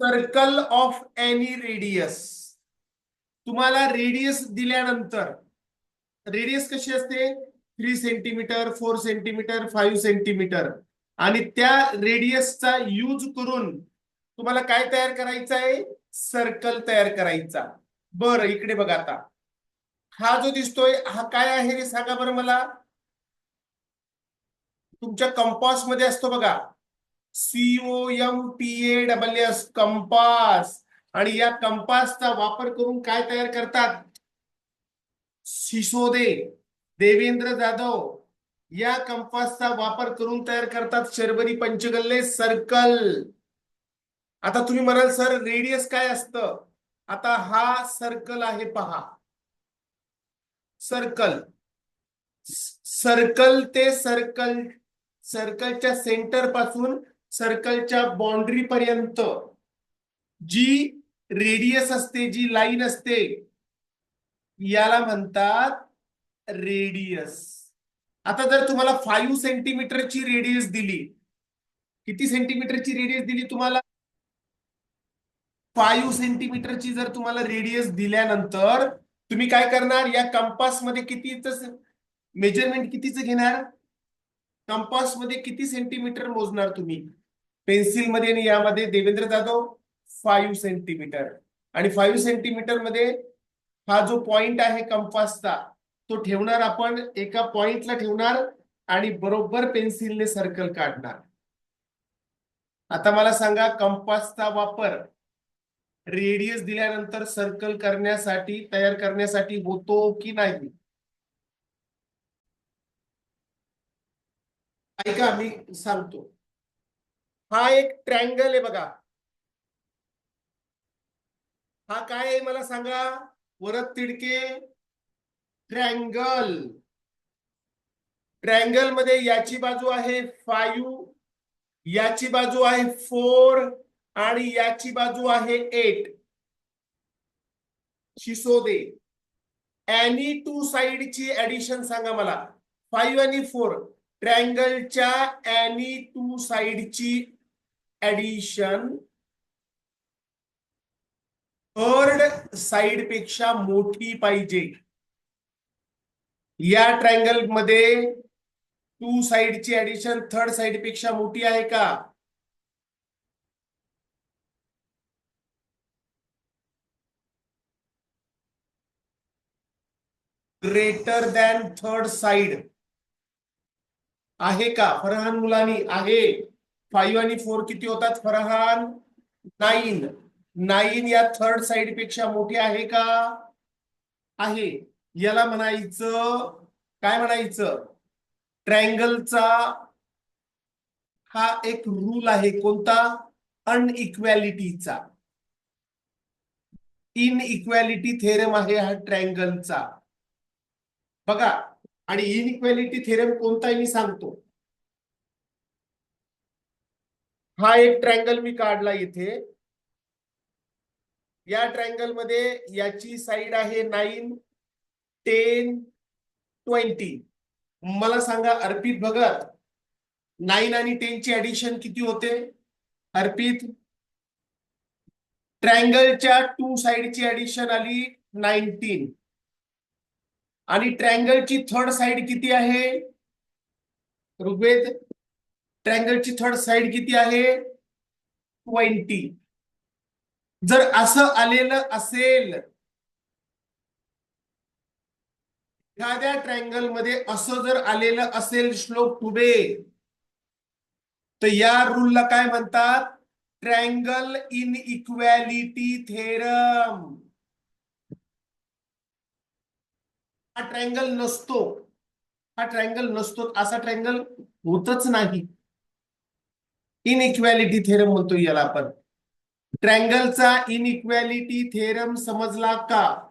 Circle of any radius तुम्हाला radius दिल्यानंतर radius कशी असते? Three centimetre four centimetre five centimetre आणि त्या रेडियसचा यूज करून तुम्हाला काय तयार करायचं आहे? सर्कल तयार करायचा. बर इकडे बघा आता. हा जो दिसतोय हा काय आहे रे सांगा बरं मला. तुमच्या कंपासमध्ये असतो बघा. CO M A double S compass आणि या कंपासचा वापर करून काय तयार करतात? सिसोदे देवेंद्र जाधव. या कंपासचा वापर करून तयार करतात शर्बरी पंचगल्ले सर्कल. आता तुम्ही म्हणाल सर रेडियस काय असतं? आता हा सर्कल आहे पहा. सर्कल. सर्कल ते सर्कल. सर्कलच्या सेंटरपासून सर्कलच्या बाउंड्री पर्यंत जी रेडियस असते जी लाईन असते याला म्हणतात रेडियस आता जर तुम्हाला फाईव्ह सेंटीमीटरची रेडियस दिली किती सेंटीमीटरची रेडियस दिली तुम्हाला? फाईव्ह सेंटीमीटरची जर तुम्हाला रेडियस दिल्यानंतर तुम्ही काय करणार? या कंपासमध्ये कितीच मेजरमेंट कितीच घेणार? कंपासमध्ये किती सेंटीमीटर मोजणार तुम्ही? पेन्सिलमध्ये आणि यामध्ये देवेंद्र जाधव फाईव्ह सेंटीमीटर आणि फाईव्ह सेंटीमीटरमध्ये हा जो पॉइंट आहे कंपासचा तो ठेवणार आपण एका पॉइंटला ठेवणार आणि बरोबर पेन्सिलने सर्कल काढणार. आता मला सांगा कंपासचा वापर रेडियस दिल्यानंतर सर्कल करण्यासाठी तयार करण्यासाठी होतो की नाही? ऐका मी सांगतो. हा एक ट्रँगल आहे बघा. हा काय आहे मला सांगा? वरद तिडके ट्रँगल ट्रँगलमध्ये याची बाजू आहे फाईव्ह याची बाजू आहे फोर आणि याची बाजू आहे एट शिसोदे. एनी टू साइडची ऍडिशन सांगा मला. फाईव्ह आणि फोर ट्रँगलच्या एनी टू साइडची ऍडिशन थर्ड साइडपेक्षा मोठी पाहिजे. या ट्रँगलमध्ये टू साइडची ऍडिशन थर्ड साइडपेक्षा मोठी आहे का? ग्रेटर दॅन थर्ड साइड आहे का? फरहान मुलांनी आहे. फाईव्ह आणि फोर किती होतात फरहान? नाईन नाईन या थर्ड साइडपेक्षा मोठी आहे का? आहे. याला म्हणायचं काय म्हणायचं? ट्रँगलचा हा एक रूल आहे. कोणता? अनइक्वॅलिटीचा इनइक्वॅलिटी थेरम आहे हा ट्रँगलचा बघा आणि इनइक्वॅलिटी थेरम कोणताही मी सांगतो. हा एक ट्रँगल मी काढला इथे. या ट्रँगलमध्ये याची साईड आहे नाईन टेन ट्वेंटी मला सांगा अर्पित भगत नाईन आणि टेनची ऍडिशन किती होते? अर्पित ट्रँगलच्या टू साइडची ऍडिशन आली नाईन्टीन आणि ट्रँगलची थर्ड साइड किती आहे? ऋग्वेद ट्रँगलची थर्ड साइड किती आहे? ट्वेंटी जर असं आलेलं असेल एखाद्या ट्रँगलमध्ये असं जर आलेलं असेल श्लोक टुबे तर या रूलला काय म्हणतात? ट्रँगल इन इक्वॅलिटी थेरम हा ट्रँगल नसतो. हा ट्रँगल नसतो. असा ट्रँगल होतच नाही. इनइक्वॅलिटी थेरम म्हणतो याला आपण. ट्रँगलचा इनइक्वॅलिटी थेरम समजला का?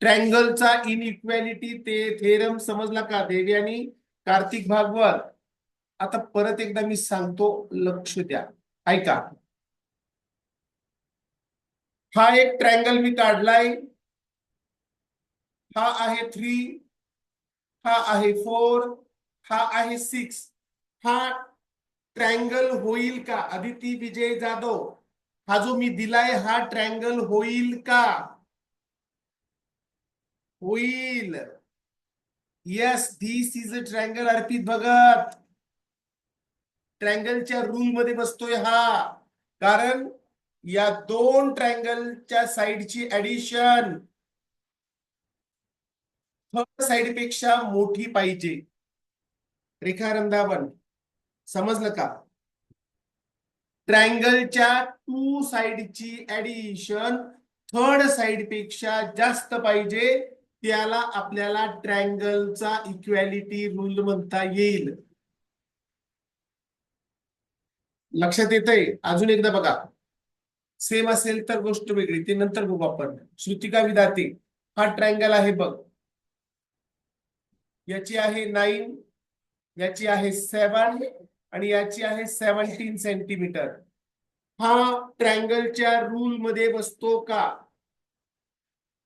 ट्रँगलचा इनइक्वॅलिटी ते थेरम समजला का? देवी आणि कार्तिक भागवत. आता परत एकदा मी सांगतो लक्ष द्या. ऐका. हा एक ट्रँगल मी काढलाय. हा आहे थ्री हा आहे फोर हा आहे सिक्स हा ट्रँगल होईल का? अदिती विजय जाधव हा जो मी दिलाय हा ट्रँगल होईल का? होईल. Yes this is a triangle Arpit Bhagat. ट्रँगलच्या rule मध्ये बसतोय हा. कारण या दोन ट्रँगलच्या साईडची ऍडिशन थर्ड साइडपेक्षा मोठी पाहिजे. रेखा रंधावन समजलं का? ट्रँगलच्या टू साइडची ऍडिशन थर्ड साइडपेक्षा जास्त पाहिजे. त्याला आपल्याला ट्रँगलचा इक्वॅलिटी रूल म्हणता येईल. लक्षात येतंय? अजून एकदा बघा. सेम असेल तर गोष्ट वेगळी. ते नंतर बघू आपण. श्रुतिका विधाते हा ट्रँगल आहे बघ. याची आहे नाईन याची आहे सेवन आणि याची आहे सेवन्टीन सेंटीमीटर हा ट्रँगलच्या रूल मध्ये बसतो का?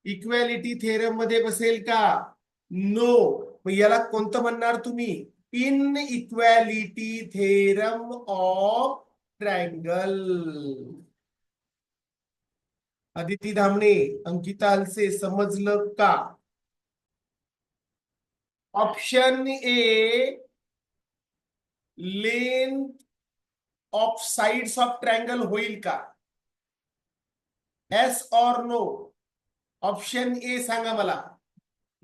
इक्वॅलिटी थेरममध्ये बसेल का? नो मग याला कोणतं म्हणणार तुम्ही? Inequality theorem of triangle Aditi Dhamane Ankita Alse समजलं का? Option A length of sides of triangle होईल का? Yes or no option A सांगा मला.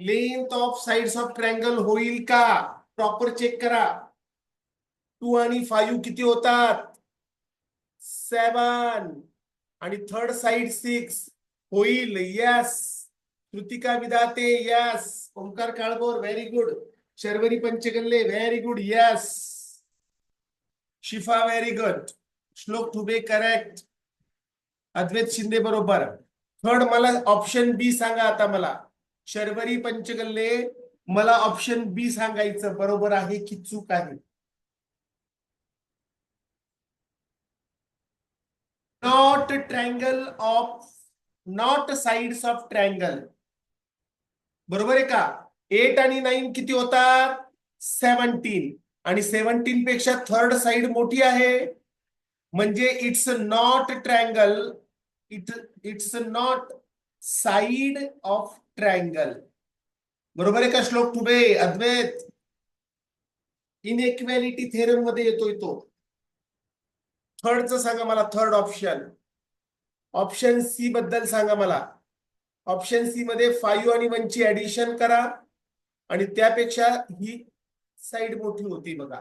Length of sides of triangle होईल का? प्रॉपर चेक करा. टू आणि फाईव्ह किती होतात? सेवन. आणि थर्ड साइड सिक्स होईल. Yes Kritika Vidate yes Omkar Kalbhor very good Sharvari Panchgalle very good yes Shifa very good Shlok Thube correct अद्वैत शिंदे बरोबर third मला ऑप्शन बी सांगा आता मला. शर्वरी पंचगल्ले मला ऑप्शन बी सांगायचं. बरोबर आहे की चूक आहे? Not triangle of not sides of triangle बरोबर आहे का? एट आणि नाईन किती होतात? सेव्हन्टीन आणि सेव्हन्टीन पेक्षा थर्ड साइड मोठी आहे. म्हणजे it's not triangle it it's not side of triangle बरोबर आहे का श्लोक टुबे अद्वैत. इनइक्वॅलिटी थेरममध्ये येतोय तो. थर्डचं सांगा मला थर्ड ऑप्शन ऑप्शन सी बद्दल सांगा मला. ऑप्शन सी मध्ये फाईव्ह आणि वन ची ऍडिशन करा. आणि त्यापेक्षा ही साइड मोठी होती बघा.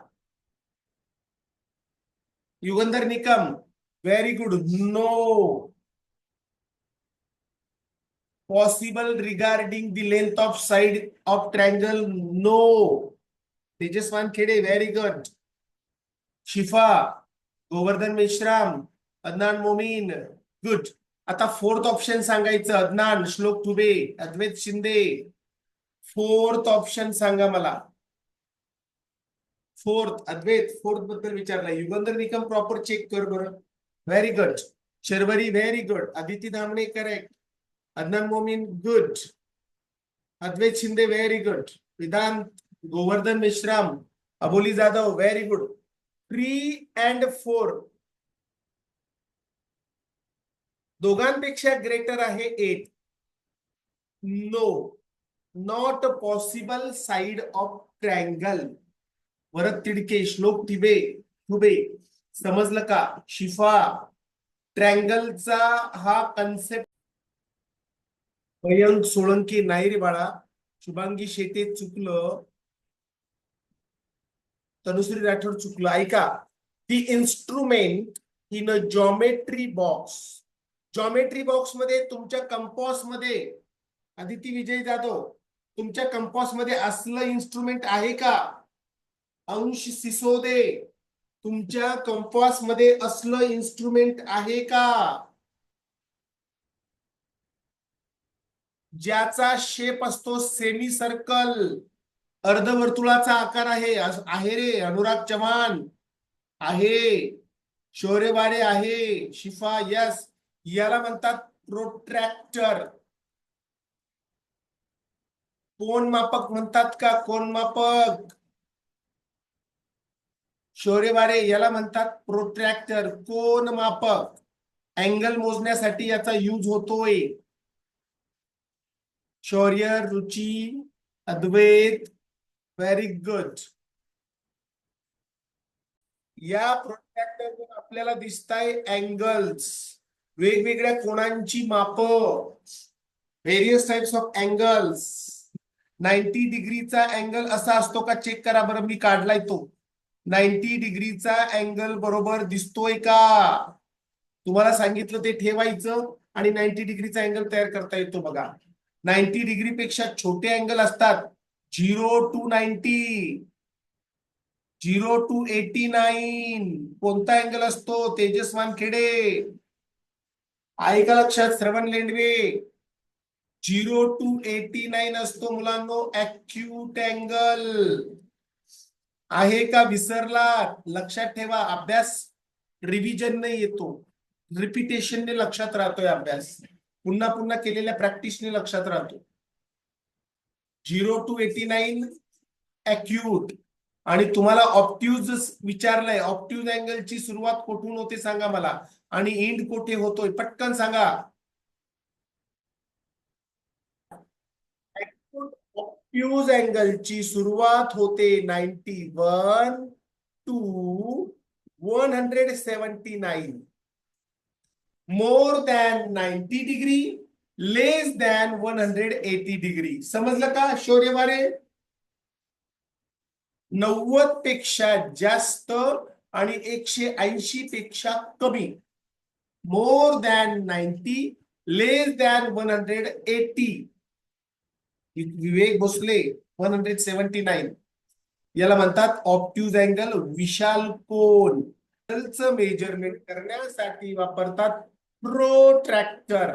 Yugandhar Nikam very good no possible regarding the length of side of triangle no Tejaswan Khede very good Shifa Govardhan Meshram Adnan Momin good आता फोर्थ ऑप्शन सांगायचं अदनान श्लोक तुबे अद्वैत शिंदे. फोर्थ ऑप्शन सांगा मला. फोर्थ अद्वैत फोर्थबद्दल विचारला युगंधर निकम प्रॉपर चेक कर बरं. Very good Sharvari very good Aditi Dhamane correct Adnan Momin good Advait Shinde very good Vedant Govardhan Meshram Aboli Jadhav very good three and four दोघांपेक्षा greater आहे eight no not possible side of triangle Varad Tidke Shlok Tibe Tube समजलं का? शिफा. ट्रँगलचा हा concept Mayank Solanki नाही रे बाळा. शुभांगी शेते चुकलं. तनुश्री राठोड चुकलं. ऐका. The instrument in a geometry box geometry बॉक्समध्ये तुमच्या कंपॉसमध्ये अदिती विजय जाधव तुमच्या कंपॉसमध्ये असलं इन्स्ट्रुमेंट आहे का? अंश सिसोदे तुमच्या कंपॉसमध्ये असलं इन्स्ट्रुमेंट आहे का? ज्याचा शेप असतो सेमी सर्कल अर्धवर्तुळाचा आकार आहे. आहे रे अनुराग चव्हाण. आहे. शौर्यबारे आहे. शिफा यस याला म्हणतात प्रोट्रॅक्टर कोण मापक म्हणतात का? कोण मापक? शौर्यवारे याला म्हणतात प्रोट्रॅक्टर कोण मापक? अँगल मोजण्यासाठी याचा यूज होतोय. शौर्य रुची अद्वैत व्हेरी गुड या प्रोट्रॅक्टर आपल्याला दिसताय अँगल्स वेगवेगळ्या कोणांची माप various types of angles ninety डिग्रीचा अँगल असा असतो का? चेक करा बरं मी काढलाय तो. नाईन्टी डिग्रीचा अँगल बरोबर दिसतोय का? तुम्हाला सांगितलं ते ठेवायचं आणि नाईन्टी डिग्रीचा अँगल तयार करता येतो बघा. नाईन्टी डिग्री पेक्षा छोटे अँगल असतात. Zero to ninety zero to eighty nine कोणता अँगल असतो? तेजस्वान खेडे. आहे का लक्षात Shravan Lendwe. Zero to eighty nine असतो मुलांनो अक्यूट अँगल आहे का विसरला? लक्षात ठेवा अभ्यास रिव्हिजन येतो. रिपिटेशनने लक्षात राहतोय अभ्यास. पुन्हा पुन्हा केलेल्या प्रॅक्टिसने लक्षात राहतो. Zero to eighty nine acute आणि तुम्हाला ऑप्ट्यूज विचारलंय. ऑप्ट्यूज अँगलची सुरुवात कुठून होते सांगा मला. आणि इंड कुठे होतोय? पटकन सांगा. ऑप्ट्यूज अँगलची सुरुवात होते ninety one to one hundred seventy nine more than ninety degree less than one hundred eighty degree समजलं का? शौर्यवारे नव्वदपेक्षा जास्त आणि एकशे ऐंशी पेक्षा कमी. More than ninety less than one hundred eighty Vivek Bhosale one hundred seventy nine याला म्हणतात ऑप्ट्यूज अँगल विशाल कोन. मेजरमेंट करण्यासाठी वापरतात प्रोट्रॅक्टर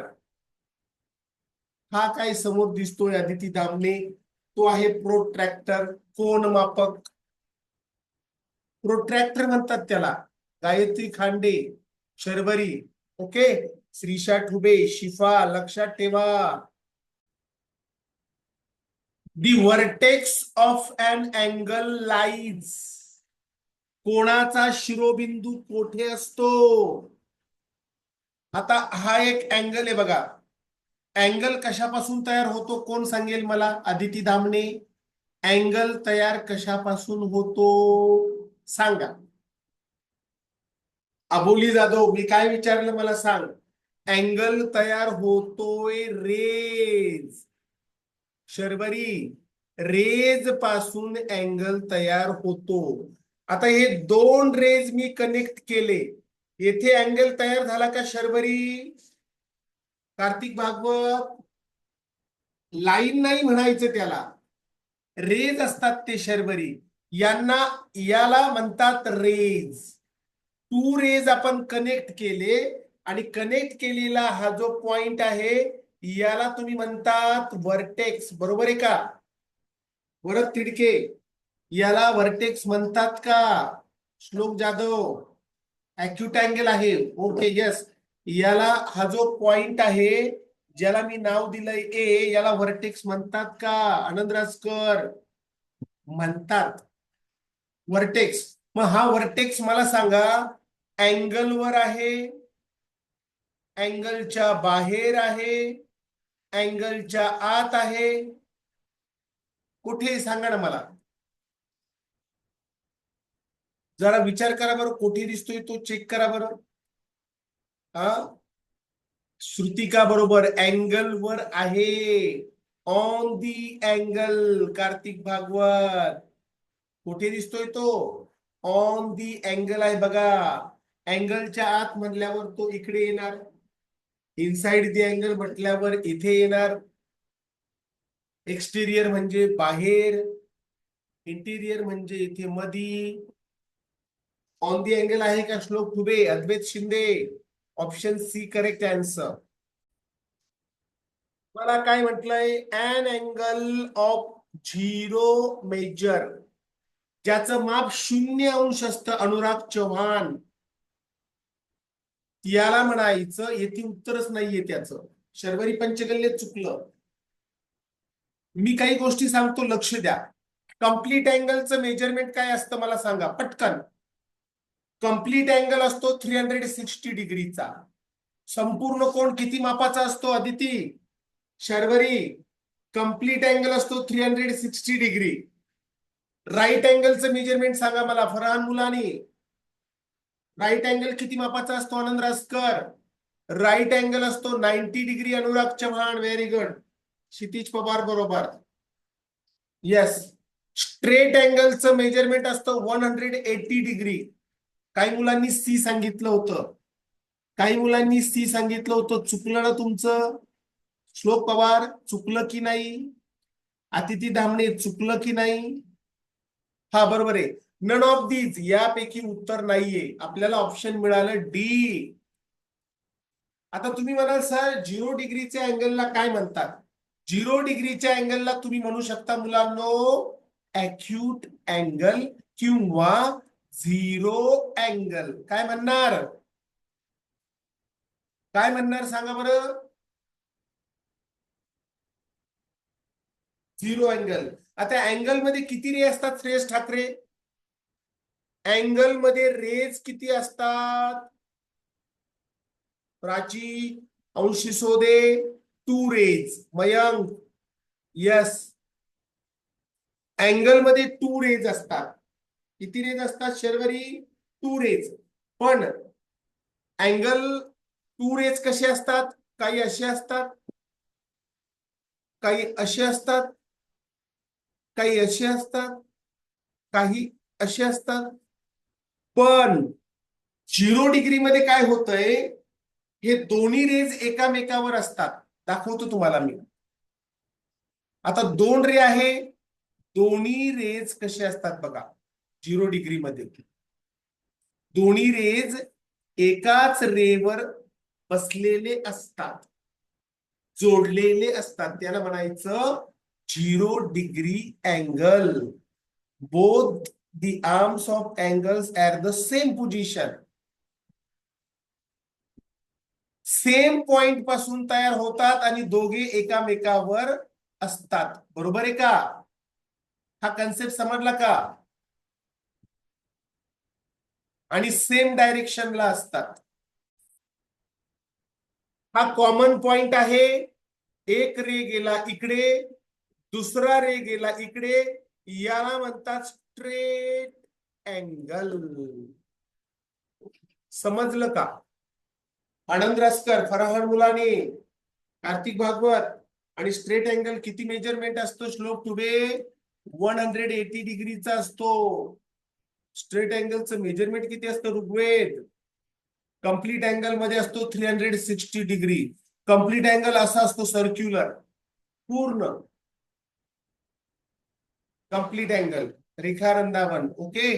हा काय समोर दिसतोय अदिती दामने? तो आहे प्रोट्रॅक्टर कोण मापक प्रोट्रॅक्टर म्हणतात त्याला. गायत्री खांडे शर्वरी. ओके. श्रीषा ठुबे शिफा लक्षात ठेवा. The vertex of an angle lies कोणाचा शिरोबिंदू कोठे असतो? आता हा एक अँगल आहे बघा. अँगल कशापासून तयार होतो? कोण सांगेल मला? आदिती धामणे. अँगल तयार कशापासून होतो? सांगा. अबोली जाधव मी काय विचारलं मला सांग? अँगल तयार होतोय रेज. शर्वरी रेजपासून अँगल तयार होतो. आता हे दोन रेज मी कनेक्ट केले. येथे अँगल तयार झाला का शर्वरी? कार्तिक भागवत लाईन नाही म्हणायचं त्याला. रेज असतात ते शर्वरी. यांना याला म्हणतात रेज. टू रेज आपण कनेक्ट केले आणि कनेक्ट केलेला हा जो पॉइंट आहे याला तुम्ही म्हणतात वर्टेक्स बरोबर आहे का? वरद तिडके. याला वर्टेक्स म्हणतात का? श्लोक जाधव अॅक्युट अँगल आहे. ओके यस याला हा जो पॉइंट आहे ज्याला मी नाव दिलंय ए याला वर्टेक्स म्हणतात का? आनंद राजकर म्हणतात. वर्टेक्स मग हा वर्टेक्स मला सांगा अँगल वर आहे अँगलच्या बाहेर आहे अँगलच्या आत आहे. कुठे सांगा ना मला. जरा विचार करा बरं कुठे दिसतोय तो चेक करा बरं. हा? श्रुतिका बरोबर अँगल वर आहे. On the angle Kartik Bhagwat. कुठे दिसतोय तो? ऑन दी अँगल आहे बघा. अँगलच्या आत म्हटल्यावर तो इकडे येणार. इनसाइड दी अँगल म्हटल्यावर इथे येणार. एक्सटिरियर म्हणजे बाहेर. इंटिरियर म्हणजे इथे मधी. ऑन दी अँगल आहे का Shlok? Dube Advait Shinde. Option C correct answer मला काय म्हटलंय? And angle of zero measure ज्याचं माप शून्य अंश असतं अनुराग चव्हाण. याला म्हणायचं येथे उत्तरच नाहीये त्याचं. शर्वरी पंचगल्य चुकलं. मी काही गोष्टी सांगतो लक्ष द्या. कंप्लीट अँगलचं मेजरमेंट काय असतं मला सांगा पटकन. कंप्लीट अँगल असतो थ्री हंड्रेड सिक्स्टी डिग्रीचा संपूर्ण कोण किती मापाचा असतो अदिती? शर्वरी. कंप्लीट अँगल असतो three hundred sixty degree right अँगलचं measurement सांगा मला फरहान मुलानी. राईट अँगल किती मापाचा असतो आनंद रासकर राईट अँगल असतो ninety degree Anurag Chavan very good Kshitij Pawar बरोबर. येस स्ट्रेट अँगलचं मेजरमेंट असतं वन हंड्रेड एटी डिग्री काही मुलांनी सी सांगितलं होतं. काही मुलांनी सी सांगितलं होतं. चुकलं ना तुमचं? श्लोक पवार चुकलं की नाही? अतिथी धामणे चुकलं की नाही? हा बरोबर आहे. नन ऑफ दीज यापैकी उत्तर नाहीये. आपल्याला ऑप्शन मिळालं डी आता तुम्ही म्हणाल सर झिरो डिग्रीच्या अँगलला काय म्हणतात? झिरो डिग्रीच्या अँगलला तुम्ही म्हणू शकता मुलांनो अॅक्यूट अँगल किंवा झिरो अँगल काय म्हणणार? काय म्हणणार सांगा बरं? झिरो अँगल आता अँगलमध्ये किती रे असतात श्रेयस ठाकरे? अँगलमध्ये रेज किती असतात? Prachi Anshi Sode two rays Mayank yes अँगलमध्ये टू रेज असतात. किती रेज असतात शर्वरी? टू रेज पण अँगल टू रेज कसे असतात? काही असे असतात. काही असे असतात. काही असे असतात काही असे असतात. पण झिरो डिग्री मध्ये काय होतंय हे दोन्ही रेज एकामेकावर असतात. दाखवतो तुम्हाला मी. आता दोन रे आहे दोन्ही रेज कसे असतात बघा. झिरो डिग्रीमध्ये दोन्ही रेज एकाच रेवर बसलेले असतात जोडलेले असतात. त्याला म्हणायचं zero degree angle Both the arms of angles are the same position. Same पॉइंटपासून तयार होतात आणि दोघे एकामेकावर असतात. बरोबर आहे का? हा कन्सेप्ट समजला का? आणि सेम डायरेक्शनला असतात. हा कॉमन पॉइंट आहे. एक रे गेला इकडे दुसरा रे गेला इकडे. याला म्हणतात स्ट्रेट अँगल समजलं का? आनंद रसकर फरहान मुलाने कार्तिक भागवत आणि स्ट्रेट अँगल किती मेजरमेंट असतो? Shlok Tude one hundred eighty डिग्रीचा असतो. स्ट्रेट अँगलचं मेजरमेंट किती असतं ऋग्वेद? कंप्लीट अँगलमध्ये असतो three hundred sixty degree complete angle असा असतो सर्क्युलर पूर्ण. Complete angle Rekha Randavan okay